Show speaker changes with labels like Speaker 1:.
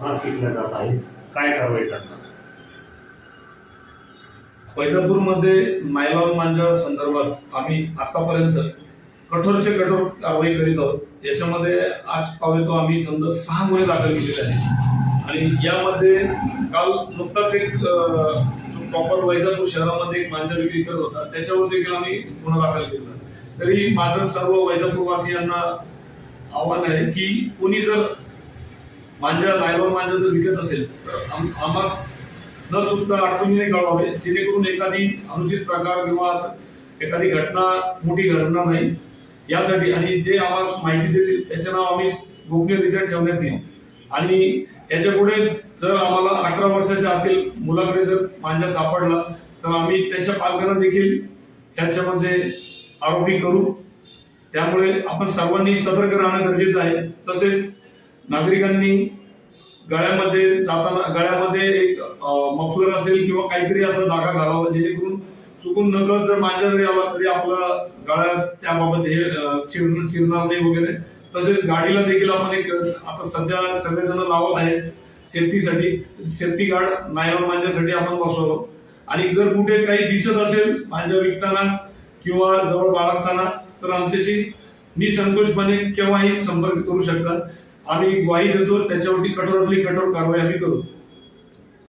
Speaker 1: त्रास घेतला जात आहे? काय कारवाई करणार?
Speaker 2: वैजापूरमध्ये नायलॉन मांजा संदर्भात आम्ही आतापर्यंत कठोरचे कठोर कारवाई करीत आहोत. याच्यामध्ये आज पावेतो आम्ही समजा सहा गुन्हे दाखल केलेले आहेत. आणि यामध्ये काल नुकताच एक प्रॉपर वैजापूर शहरामध्ये एक मांजा विक्री करत होता त्याच्यावर देखील आम्ही गुन्हा दाखल केला तरी माझं सर्व वैजापूरवासियांना आव्हान आहे की कोणी जर मांजा नायलॉन मांजा जर विकत असेल तर आम्हास न चुकता आठवणीने कळवावे जेणेकरून एखादी अनुचित प्रकार किंवा असं एखादी घटना मोठी घडणार नाही. यासाठी आणि जे आम्हाला माहिती देतील त्याचे नाव आम्ही गोपनीयरित्या ठेवण्यात येईल. आणि याच्यापुढे जर आम्हाला अठरा वर्षाच्या आतील मुलाकडे जर मांजा सापडला तर आम्ही त्यांच्या पालकांना देखील याच्यामध्ये आरोपी करू. त्यामुळे आपण सर्वांनी सतर्क राहणं गरजेचं आहे. तसेच नागरिकांनी गळ्यामध्ये जाताना गळ्यामध्ये एक मफलर असेल किंवा काहीतरी असं धागा घालावा जेणेकरून चुकून नकळत जर मांजा जरी आला तरी आपला गळ्यात त्याबाबत हे चिरण चिरणार नाही वगैरे. तसेच गाडीला देखील आपण एक आता सध्या सगळेजण लावत आहेत सेफ्टीसाठी. सेफ्टी गार्ड नायलॉन मांजासाठी आपण बसवलो आणि जर कुठे काही दिसत असेल मांजा विकताना किंवा जवळ बाळगताना तर आमच्याशी निसंकोचपणे केव्हाही संपर्क करू शकतात आम्ही ग्वाही देतो त्याच्यावरती कठोरातली कठोर कारवाई आम्ही करू.